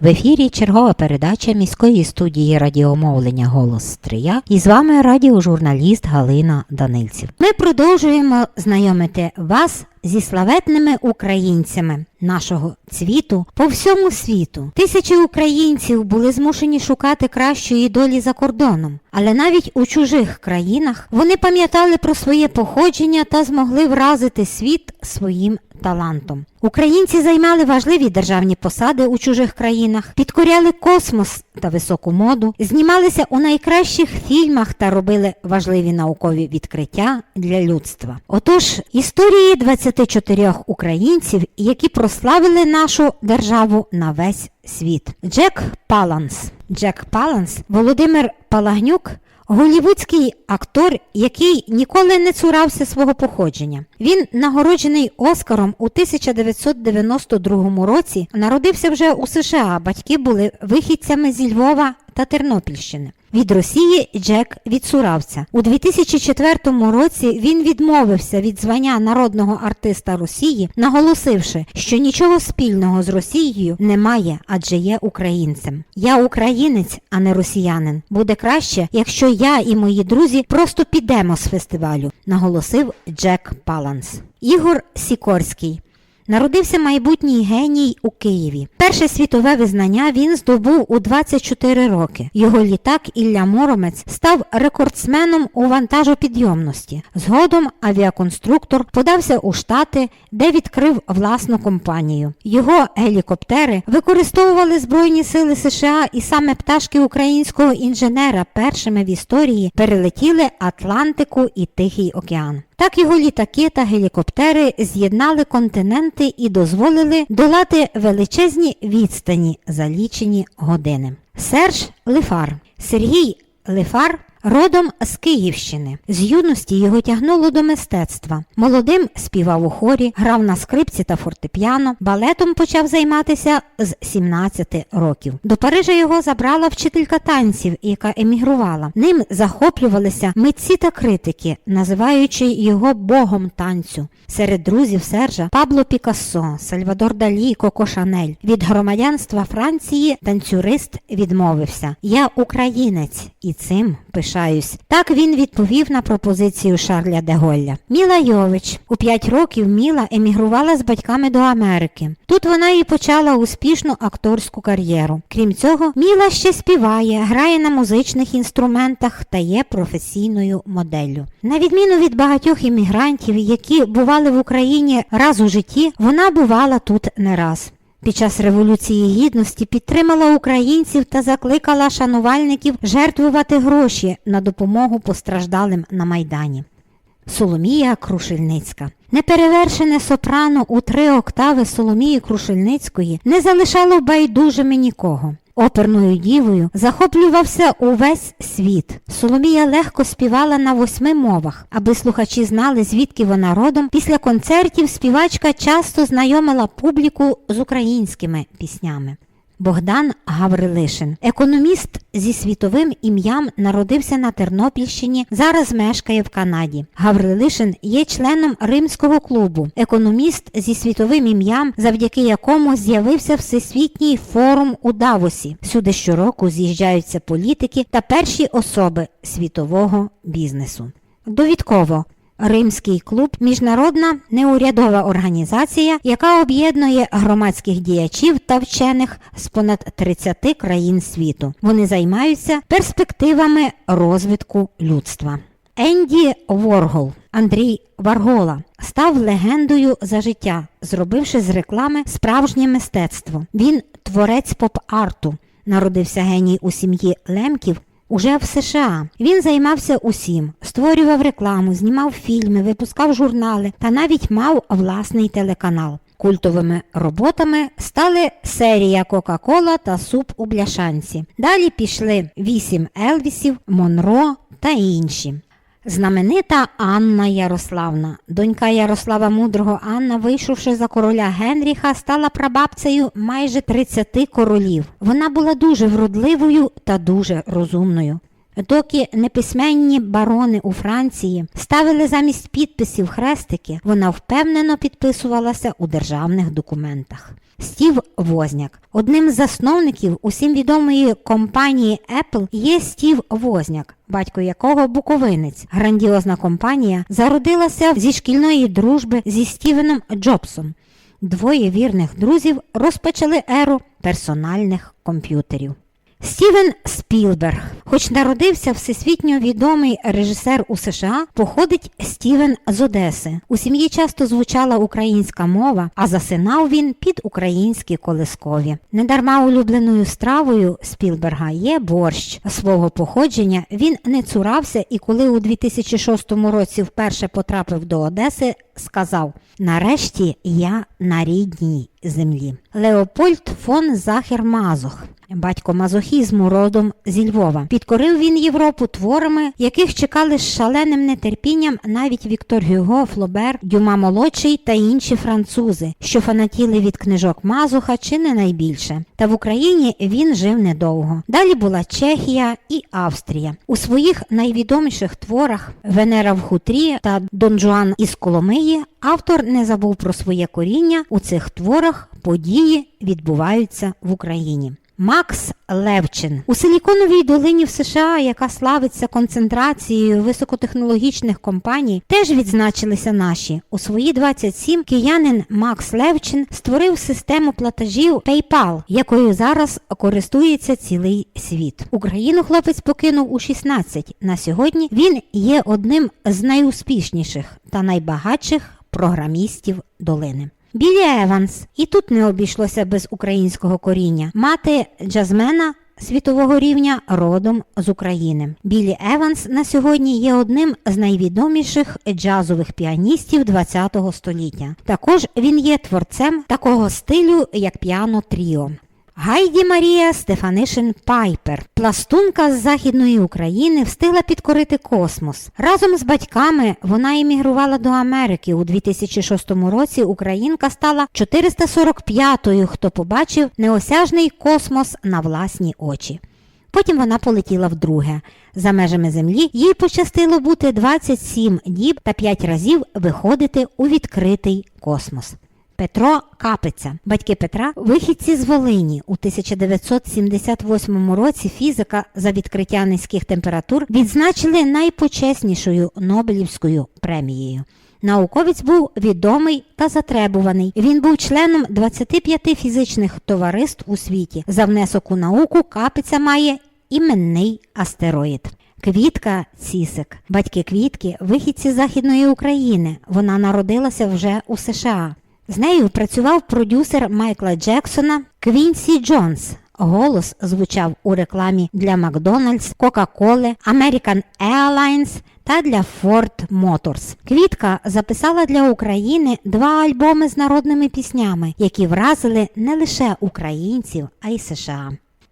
В ефірі чергова передача міської студії радіомовлення Голос Стрия і з вами радіожурналіст Галина Данильців. Ми продовжуємо знайомити вас зі славетними українцями нашого цвіту по всьому світу. Тисячі українців були змушені шукати кращої долі за кордоном, але навіть у чужих країнах вони пам'ятали про своє походження та змогли вразити світ своїм талантом. Українці займали важливі державні посади у чужих країнах, підкоряли космос та високу моду, знімалися у найкращих фільмах та робили важливі наукові відкриття для людства. Отож, історії 24 українців, які прославили нашу державу на весь світ. Джек Паланс. Джек Паланс, Володимир Палагнюк. Голівудський актор, який ніколи не цурався свого походження. Він нагороджений Оскаром у 1992 році. Народився вже у США. Батьки були вихідцями зі Львова та Тернопільщини. Від Росії Джек відсурався. У 2004 році він відмовився від звання народного артиста Росії, наголосивши, що нічого спільного з Росією немає, адже є українцем. Я українець, а не росіянин. Буде краще, якщо я і мої друзі просто підемо з фестивалю, наголосив Джек Паланс. Ігор Сікорський. Народився майбутній геній у Києві. Перше світове визнання він здобув у 24 роки. Його літак Ілля Моромець став рекордсменом у вантажопідйомності. Згодом авіаконструктор подався у Штати, де відкрив власну компанію. Його гелікоптери використовували Збройні сили США, і саме пташки українського інженера першими в історії перелетіли Атлантику і Тихий океан. Так його літаки та гелікоптери з'єднали континенти і дозволили долати величезні відстані за лічені години. Серж Лефар Сергій Лифар родом з Київщини. З юності його тягнуло до мистецтва. Молодим співав у хорі, грав на скрипці та фортепіано, балетом почав займатися з 17 років. До Парижа його забрала вчителька танців, яка емігрувала. Ним захоплювалися митці та критики, називаючи його богом танцю. Серед друзів Сержа Пабло Пікассо, Сальвадор Далі, Коко Шанель. Від громадянства Франції танцюрист відмовився. Я українець і цим пишаюсь. Так він відповів на пропозицію Шарля де Голля. Міла Йович у 5 років Міла емігрувала з батьками до Америки. Тут вона і почала успішну акторську кар'єру. Крім цього, Міла ще співає, грає на музичних інструментах та є професійною моделлю. На відміну від багатьох іммігрантів, які бували в Україні раз у житті, вона бувала тут не раз. Під час Революції Гідності підтримала українців та закликала шанувальників жертвувати гроші на допомогу постраждалим на Майдані. Соломія Крушельницька. Неперевершене сопрано у три октави Соломії Крушельницької не залишало байдужими нікого. Оперною дівою захоплювався увесь світ. Соломія легко співала на восьми мовах. Аби слухачі знали, звідки вона родом, після концертів співачка часто знайомила публіку з українськими піснями. Богдан Гаврилишин, економіст зі світовим ім'ям, народився на Тернопільщині, зараз мешкає в Канаді. Гаврилишин є членом Римського клубу, економіст зі світовим ім'ям, завдяки якому з'явився Всесвітній форум у Давосі. Сюди щороку з'їжджаються політики та перші особи світового бізнесу. Довідково Римський клуб міжнародна неурядова організація, яка об'єднує громадських діячів та вчених з понад 30 країн світу. Вони займаються перспективами розвитку людства. Енді Воргол Андрій Варгола став легендою за життя, зробивши з реклами справжнє мистецтво. Він творець поп-арту. Народився геній у сім'ї Лемків Уже в США він займався усім, створював рекламу, знімав фільми, випускав журнали та навіть мав власний телеканал. Культовими роботами стали серія Кока-Кола та суп у бляшанці. Далі пішли вісім Елвісів, Монро та інші. Знаменита Анна Ярославна. Донька Ярослава Мудрого Анна, вийшовши за короля Генріха, стала прабабцею майже 30 королів. Вона була дуже вродливою та дуже розумною. Доки неписьменні барони у Франції ставили замість підписів хрестики, вона впевнено підписувалася у державних документах. Стів Возняк. Одним з засновників усім відомої компанії Apple є Стів Возняк, батько якого буковинець. Грандіозна компанія зародилася зі шкільної дружби зі Стівеном Джобсом. Двоє вірних друзів розпочали еру персональних комп'ютерів. Стівен Спілберг, хоч народився всесвітньо відомий режисер у США, походить Стівен з Одеси. У сім'ї часто звучала українська мова, а засинав він під українські колискові. Недарма улюбленою стравою Спілберга є борщ. Свого походження він не цурався і коли у 2006 році вперше потрапив до Одеси, сказав: Нарешті я на рідній землі. Леопольд фон Захер Мазох. Батько мазохізму родом зі Львова. Підкорив він Європу творами, яких чекали з шаленим нетерпінням навіть Віктор Гюго, Флобер, Дюма Молодший та інші французи, що фанатіли від книжок Мазуха чи не найбільше. Та в Україні він жив недовго. Далі була Чехія і Австрія. У своїх найвідоміших творах Венера в хутрі та Дон Жуан із Коломиї автор не забув про своє коріння. У цих творах події відбуваються в Україні. Макс Левчин у Силіконовій долині в США, яка славиться концентрацією високотехнологічних компаній, теж відзначилися наші. У свої 27 киянин Макс Левчин створив систему платежів PayPal, якою зараз користується цілий світ. Україну хлопець покинув у 16. На сьогодні він є одним з найуспішніших та найбагатших програмістів долини. Білі Еванс і тут не обійшлося без українського коріння. Мати джазмена світового рівня родом з України. Білі Еванс на сьогодні є одним з найвідоміших джазових піаністів ХХ століття. Також він є творцем такого стилю, як піано тріо. Гайді Марія Стефанишин Пайпер, пластунка з Західної України, встигла підкорити космос. Разом з батьками вона емігрувала до Америки. У 2006 році Українка стала 445-ю, хто побачив неосяжний космос на власні очі. Потім вона полетіла вдруге. За межами землі їй пощастило бути 27 діб та 5 разів виходити у відкритий космос. Петро Капиця. Батьки Петра вихідці з Волині. У 1978 році фізика за відкриття низьких температур відзначили найпочеснішою Нобелівською премією. Науковець був відомий та затребуваний. Він був членом 25 фізичних товариств у світі. За внесок у науку Капиця має іменний астероїд. Квітка Цісик. Батьки Квітки вихідці Західної України. Вона народилася вже у США. З нею працював продюсер Майкла Джексона Квінсі Джонс. Голос звучав у рекламі для Макдональдс, Кока-Коли, American Airlines та для Ford Motors. Квітка записала для України два альбоми з народними піснями, які вразили не лише українців, а й США.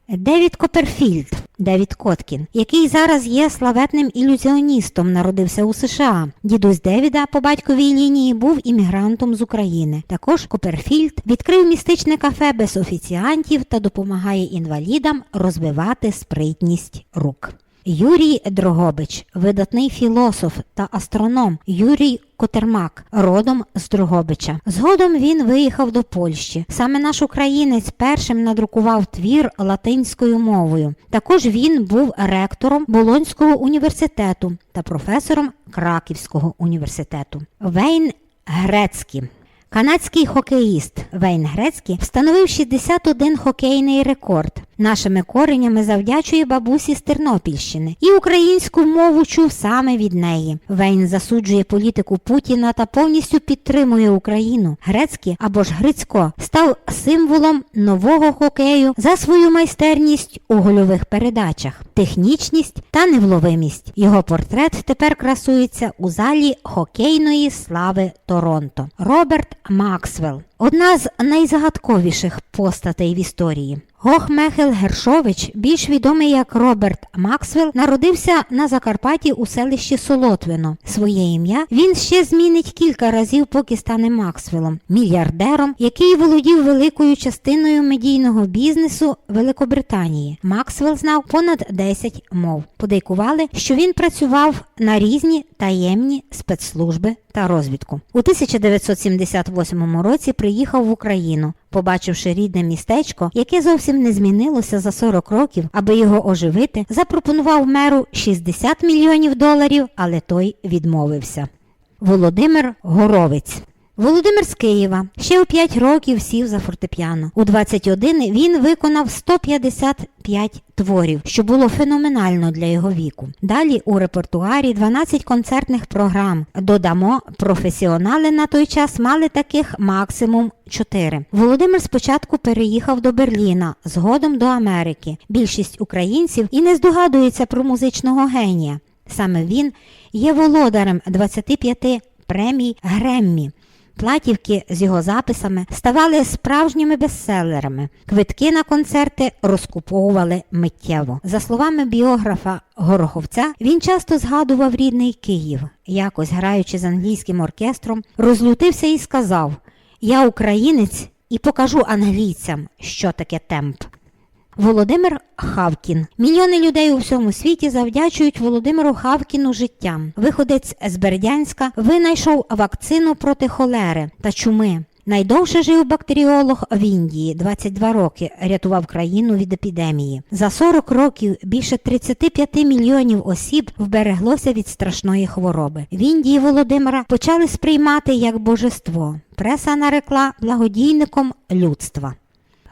Девід Коперфільд, Девід Коткін, який зараз є славетним ілюзіоністом, народився у США. Дідусь Девіда по батьковій лінії був іммігрантом з України. Також Коперфільд відкрив містичне кафе без офіціантів та допомагає інвалідам розвивати спритність рук. Юрій Дрогобич, видатний філософ та астроном Юрій Котермак, родом з Дрогобича. Згодом він виїхав до Польщі. Саме наш українець першим надрукував твір латинською мовою. Також він був ректором Болонського університету та професором Краківського університету. Вейн Грецький Канадський хокеїст Вейн Грецький встановив 61 хокейний рекорд. Нашими коренями завдячує бабусі з Тернопільщини і українську мову чув саме від неї. Вейн засуджує політику Путіна та повністю підтримує Україну. Грецький або ж Грицько став символом нового хокею за свою майстерність у гольових передачах, технічність та невловимість. Його портрет тепер красується у залі хокейної слави Торонто. Роберт Максвелл Одна з найзагадковіших постатей в історії. Гохмехел Гершович, більш відомий як Роберт Максвелл, народився на Закарпатті у селищі Солотвино. Своє ім'я він ще змінить кілька разів, поки стане Максвеллом, мільярдером, який володів великою частиною медійного бізнесу Великобританії. Максвелл знав понад 10 мов. Подейкували, що він працював на різні таємні спецслужби та розвідку. У 1978 році приїхав в Україну, побачивши рідне містечко, яке зовсім не змінилося за 40 років, аби його оживити, запропонував меру 60 мільйонів доларів, але той відмовився. Володимир Горовець Володимир з Києва ще у 5 років сів за фортепіано. У 21 він виконав 155 творів, що було феноменально для його віку. Далі у репертуарі 12 концертних програм. Додамо, професіонали на той час мали таких максимум 4. Володимир спочатку переїхав до Берліна, згодом до Америки. Більшість українців і не здогадується про музичного генія. Саме він є володарем 25 премій Греммі. Платівки з його записами ставали справжніми бестселерами. Квитки на концерти розкуповували миттєво. За словами біографа Гороховця, він часто згадував рідний Київ. Якось, граючи з англійським оркестром, розлютився і сказав: Я українець і покажу англійцям, що таке темп. Володимир Хавкін. Мільйони людей у всьому світі завдячують Володимиру Хавкіну життям. Виходець з Бердянська винайшов вакцину проти холери та чуми. Найдовше жив бактеріолог в Індії 22 роки, рятував країну від епідемії. За 40 років більше 35 мільйонів осіб вбереглося від страшної хвороби. В Індії Володимира почали сприймати як божество. Преса нарекла благодійником людства.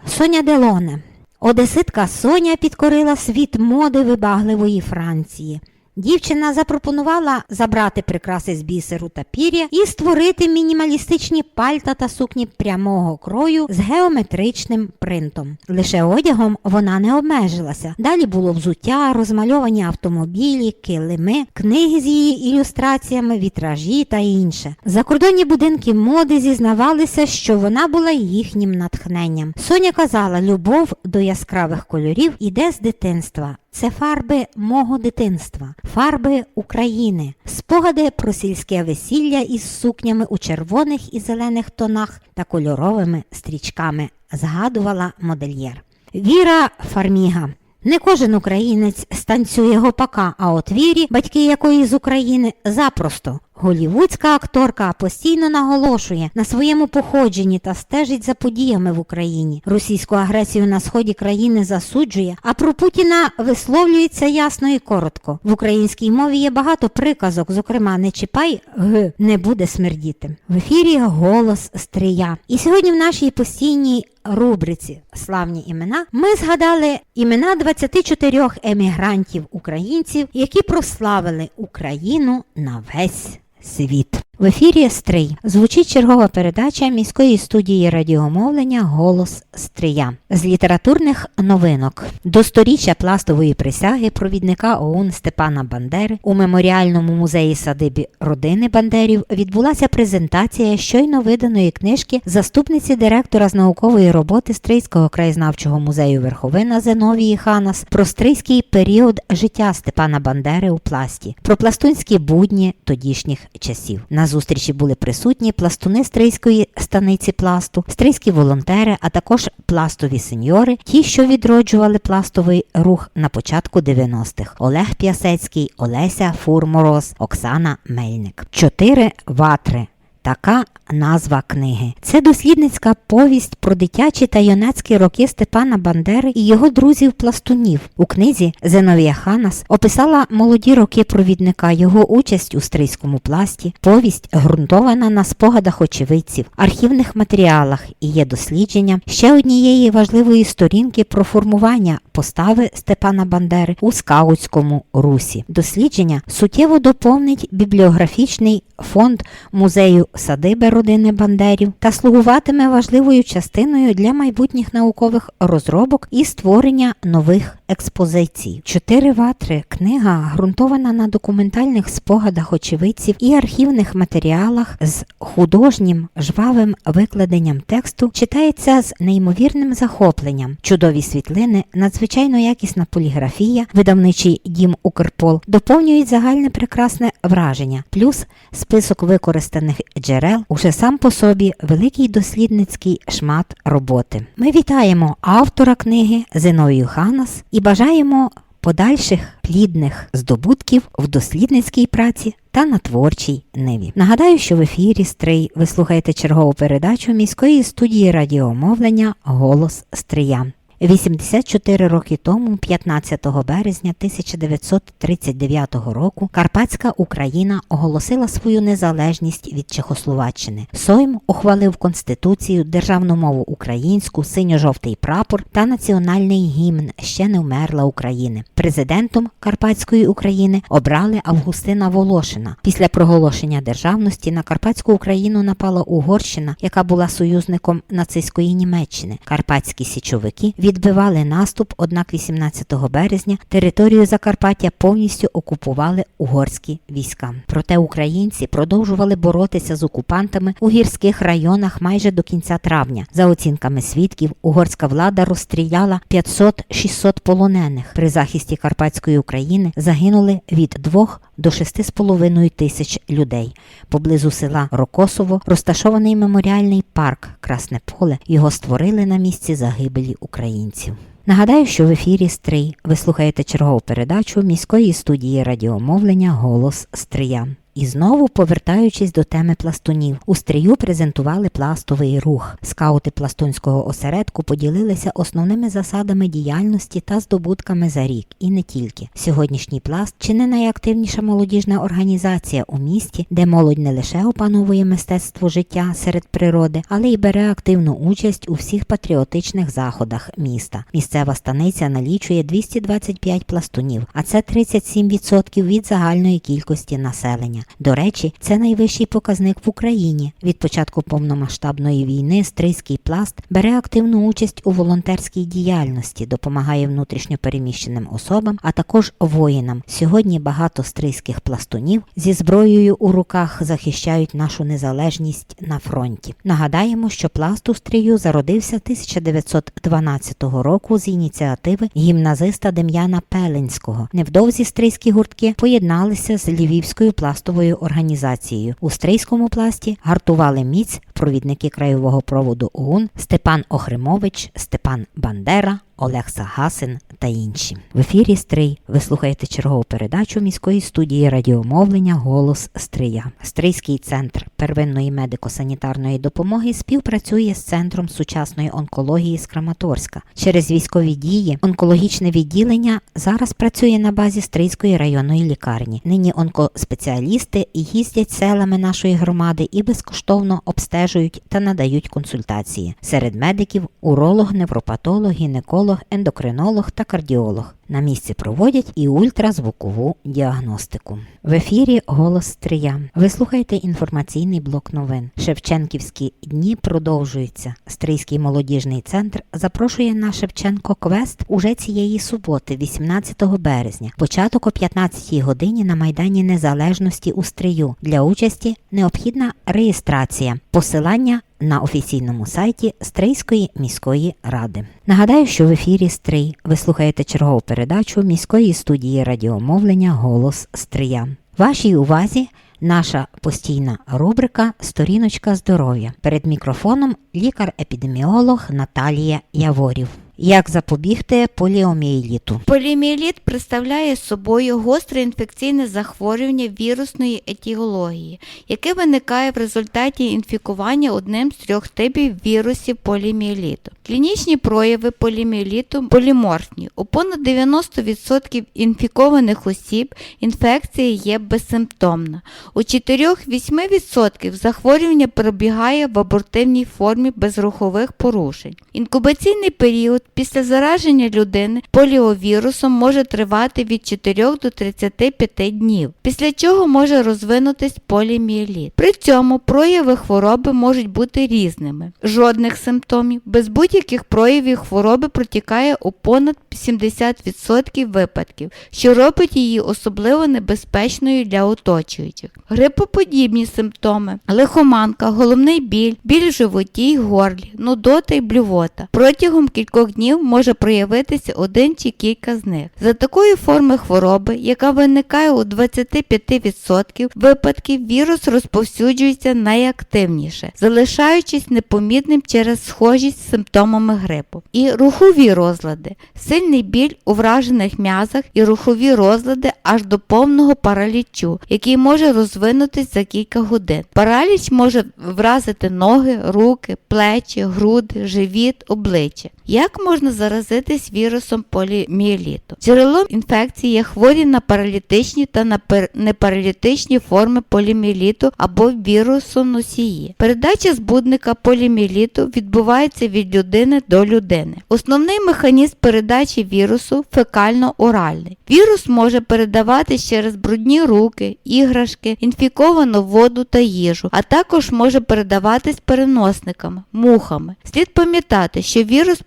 Соня Делоне Одеситка Соня підкорила світ моди вибагливої Франції. Дівчина запропонувала забрати прикраси з бісеру та пір'я і створити мінімалістичні пальта та сукні прямого крою з геометричним принтом. Лише одягом вона не обмежилася. Далі було взуття, розмальовані автомобілі, килими, книги з її ілюстраціями, вітражі та інше. Закордонні будинки моди зізнавалися, що вона була їхнім натхненням. Соня казала, любов до яскравих кольорів іде з дитинства. Це фарби мого дитинства, фарби України, спогади про сільське весілля із сукнями у червоних і зелених тонах та кольоровими стрічками, згадувала модельєр. Віра Фарміга. Не кожен українець станцює гопака, а от вірі, батьки якої з України, запросто. Голівудська акторка постійно наголошує на своєму походженні та стежить за подіями в Україні. Російську агресію на сході країни засуджує, а про Путіна висловлюється ясно і коротко. В українській мові є багато приказок, зокрема, не чіпай г не буде смердіти. В ефірі голос стрия. І сьогодні в нашій постійній рубриці Славні імена ми згадали імена 24 емігрантів українців, які прославили Україну на весь світ. В ефірі Стрий звучить чергова передача міської студії радіомовлення Голос Стрия з літературних новинок до сторіччя пластової присяги провідника ОУН Степана Бандери у меморіальному музеї садибі родини Бандерів відбулася презентація щойно виданої книжки заступниці директора з наукової роботи Стрийського краєзнавчого музею Верховина Зеновії Ханас про стрийський період життя Степана Бандери у пласті, про пластунські будні тодішніх часів. На зустрічі були присутні пластуни стрийської станиці пласту, стрийські волонтери, а також пластові сеньори, ті, що відроджували пластовий рух на початку 90-х. Олег П'ясецький, Олеся Фурмороз, Оксана Мельник. Чотири ватри. Така назва книги. Це дослідницька повість про дитячі та юнацькі роки Степана Бандери і його друзів-пластунів. У книзі Зеновія Ханас описала молоді роки провідника, його участь у стрийському пласті, повість ґрунтована на спогадах очевидців, архівних матеріалах і є дослідженням ще однієї важливої сторінки про формування постави Степана Бандери у скаутському русі. Дослідження суттєво доповнить бібліографічний фонд музею садиби родини Бандерів та слугуватиме важливою частиною для майбутніх наукових розробок і створення нових експозицій. Чотири ватри книга ґрунтована на документальних спогадах очевидців і архівних матеріалах з художнім жвавим викладенням тексту читається з неймовірним захопленням. Чудові світлини, надзвичайно якісна поліграфія, видавничий дім Укрпол доповнюють загальне прекрасне враження, плюс список використаних джерел уже сам по собі великий дослідницький шмат роботи. Ми вітаємо автора книги Зиною Ханас і бажаємо подальших плідних здобутків в дослідницькій праці та на творчій ниві. Нагадаю, що в ефірі Стрий ви слухаєте чергову передачу міської студії радіомовлення Голос Стрия. 84 роки тому, 15 березня 1939 року, Карпатська Україна оголосила свою незалежність від Чехословаччини. Сойм ухвалив Конституцію, державну мову українську, синьо-жовтий прапор та національний гімн Ще не вмерла України. Президентом Карпатської України обрали Августина Волошина. Після проголошення державності на Карпатську Україну напала Угорщина, яка була союзником нацистської Німеччини. Карпатські січовики відбивали наступ, однак 18 березня територію Закарпаття повністю окупували угорські війська. Проте українці продовжували боротися з окупантами у гірських районах майже до кінця травня. За оцінками свідків, угорська влада розстріляла 500-600 полонених. При захисті Карпатської України загинули від 2 до 6,5 тисяч людей. Поблизу села Рокосово розташований меморіальний парк Красне Поле. Його створили на місці загибелі українців. Нагадаю, що в ефірі Стрий ви слухаєте чергову передачу міської студії радіомовлення Голос Стрия. І знову повертаючись до теми пластунів, у стрію презентували пластовий рух. Скаути пластунського осередку поділилися основними засадами діяльності та здобутками за рік, і не тільки. Сьогоднішній пласт чи не найактивніша молодіжна організація у місті, де молодь не лише опановує мистецтво життя серед природи, але й бере активну участь у всіх патріотичних заходах міста. Місцева станиця налічує 225 пластунів, а це 37% від загальної кількості населення. До речі, це найвищий показник в Україні. Від початку повномасштабної війни стрийський пласт бере активну участь у волонтерській діяльності, допомагає внутрішньо переміщеним особам, а також воїнам. Сьогодні багато стрийських пластунів зі зброєю у руках захищають нашу незалежність на фронті. Нагадаємо, що пласт у стрію зародився 1912 року з ініціативи гімназиста Дем'яна Пеленського. Невдовзі стрийські гуртки поєдналися з Львівською пластовою організацією. У стрийському пласті гартували міць провідники краєвого проводу ОУН Степан Охримович, Степан Бандера, Олег Сагасин та інші. В ефірі Стрий ви слухаєте чергову передачу міської студії радіомовлення Голос Стрия. Стрийський центр первинної медико-санітарної допомоги співпрацює з центром сучасної онкології з Краматорська. Через військові дії онкологічне відділення зараз працює на базі Стрийської районної лікарні. Нині онкоспеціалісти їздять селами нашої громади і безкоштовно обстежують та надають консультації. Серед медиків уролог, невропатолог, гінеколог, ендокринолог та кардіолог. На місці проводять і ультразвукову діагностику. В ефірі Голос Стрия. Ви слухаєте інформаційний блок новин. Шевченківські дні продовжуються. Стрийський молодіжний центр запрошує на Шевченко Квест уже цієї суботи, 18 березня. Початок о 15 годині на Майдані Незалежності у Стрию. Для участі необхідна реєстрація. Посилання на офіційному сайті Стрийської міської ради. Нагадаю, що в ефірі Стрий ви слухаєте чергову передачу міської студії радіомовлення Голос Стрия. Вашій увазі наша постійна рубрика Сторіночка здоров'я. Перед мікрофоном лікар-епідеміолог Наталія Яворів. Як запобігти поліомієліту? Поліомієліт представляє собою гостре інфекційне захворювання вірусної етіології, яке виникає в результаті інфікування одним з трьох типів вірусів полімієліту. Клінічні прояви полімієліту поліморфні. У понад 90% інфікованих осіб інфекція є безсимптомна. У 4-8% захворювання пробігає в абортивній формі без рухових порушень. Інкубаційний період після зараження людини поліовірусом може тривати від 4 до 35 днів, після чого може розвинутись поліміеліт. При цьому прояви хвороби можуть бути різними. Жодних симптомів, без будь-яких проявів хвороби протікає у понад 70% випадків, що робить її особливо небезпечною для оточуючих. Грипоподібні симптоми, лихоманка, головний біль, біль в животі й горлі, нудота й блювота. Протягом кількох днів може проявитися один чи кілька з них. За такої форми хвороби, яка виникає у 25% випадків, вірус розповсюджується найактивніше, залишаючись непомітним через схожість з симптомами грипу. І рухові розлади, сильний біль у вражених м'язах і рухові розлади аж до повного паралічу, який може розвинутись за кілька годин. Параліч може вразити ноги, руки, плечі, груди, живіт, обличчя. Як можна заразитись вірусом поліміеліту? Джерелом інфекції є хворі на паралітичні та на непаралітичні форми поліміеліту або вірусу носії. Передача збудника поліміеліту відбувається від людини до людини. Основний механізм передачі вірусу фекально-оральний. Вірус може передаватись через брудні руки, іграшки, інфіковану воду та їжу, а також може передаватись переносниками, мухами. Слід пам'ятати, що вірус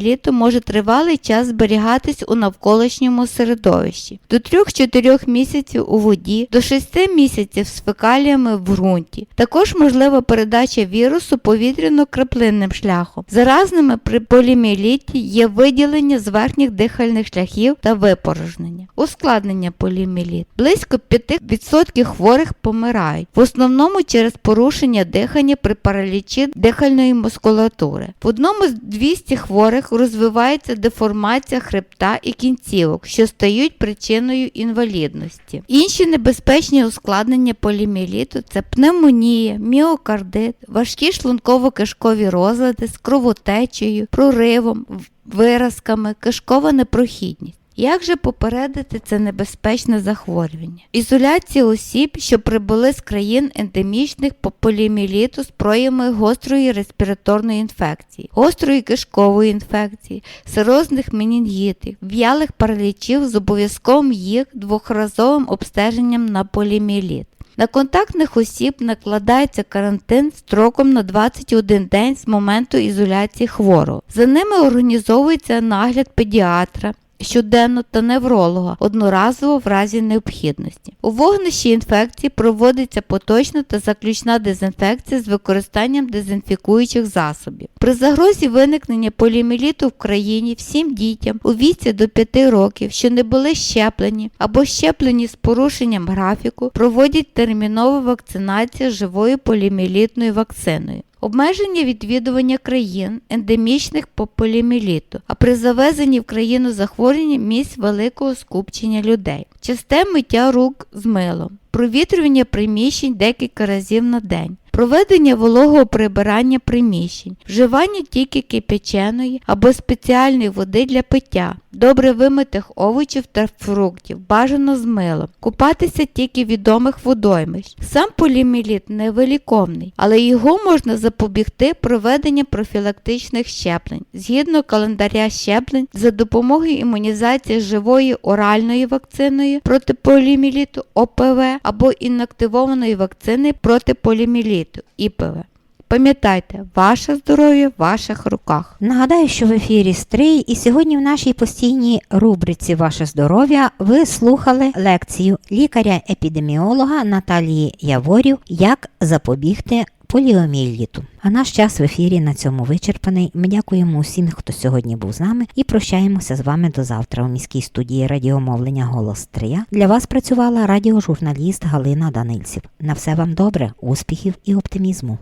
поліміеліту може тривалий час зберігатись у навколишньому середовищі до 3-4 місяців у воді, до 6 місяців з фекаліями в ґрунті. Також можлива передача вірусу повітряно-краплинним шляхом. Заразними при поліміеліті є виділення з верхніх дихальних шляхів та випорожнення. Ускладнення поліміеліт. Близько 5% хворих помирають, в основному через порушення дихання при паралічі дихальної мускулатури. В одному з 200 хворих розвивається деформація хребта і кінцівок, що стають причиною інвалідності. Інші небезпечні ускладнення поліміеліту це пневмонія, міокардит, важкі шлунково-кишкові розлади з кровотечею, проривом, виразками, кишкова непрохідність. Як же попередити це небезпечне захворювання? Ізоляція осіб, що прибули з країн ендемічних по поліоміеліту з проявами гострої респіраторної інфекції, гострої кишкової інфекції, сирозних менінгітів, в'ялих паралічів з обов'язковим їх двохразовим обстеженням на поліоміеліт. На контактних осіб накладається карантин строком на 21 день з моменту ізоляції хворого. За ними організовується нагляд педіатра. Щоденно та невролога одноразово в разі необхідності. У вогнищі інфекції проводиться поточна та заключна дезінфекція з використанням дезінфікуючих засобів. При загрозі виникнення поліоміеліту в країні всім дітям у віці до 5 років, що не були щеплені або щеплені з порушенням графіку, проводять термінову вакцинацію живою поліоміелітною вакциною. Обмеження відвідування країн ендемічних по поліміліту, а при завезенні в країну захворювання місць великого скупчення людей, часте миття рук з милом, провітрювання приміщень декілька разів на день, проведення вологого прибирання приміщень, вживання тільки кипяченої або спеціальної води для пиття, добре вимитих овочів та фруктів, бажано з милом, купатися тільки відомих водоймищ. Сам поліміліт невиліковний, але його можна запобігти проведенням профілактичних щеплень згідно календаря щеплень за допомогою імунізації живої оральною вакциною проти поліміліту ОПВ або інактивованої вакцини проти поліміліту ІПВ. Пам'ятайте, ваше здоров'я в ваших руках. Нагадаю, що в ефірі Стрий, і сьогодні в нашій постійній рубриці Ваше здоров'я ви слухали лекцію лікаря-епідеміолога Наталії Яворів Як запобігти поліоміеліту. А наш час в ефірі на цьому вичерпаний. Ми дякуємо усім, хто сьогодні був з нами, і прощаємося з вами до завтра у міській студії радіомовлення Голос Трия. Для вас працювала радіожурналіст Галина Данильців. На все вам добре, успіхів і оптимізму.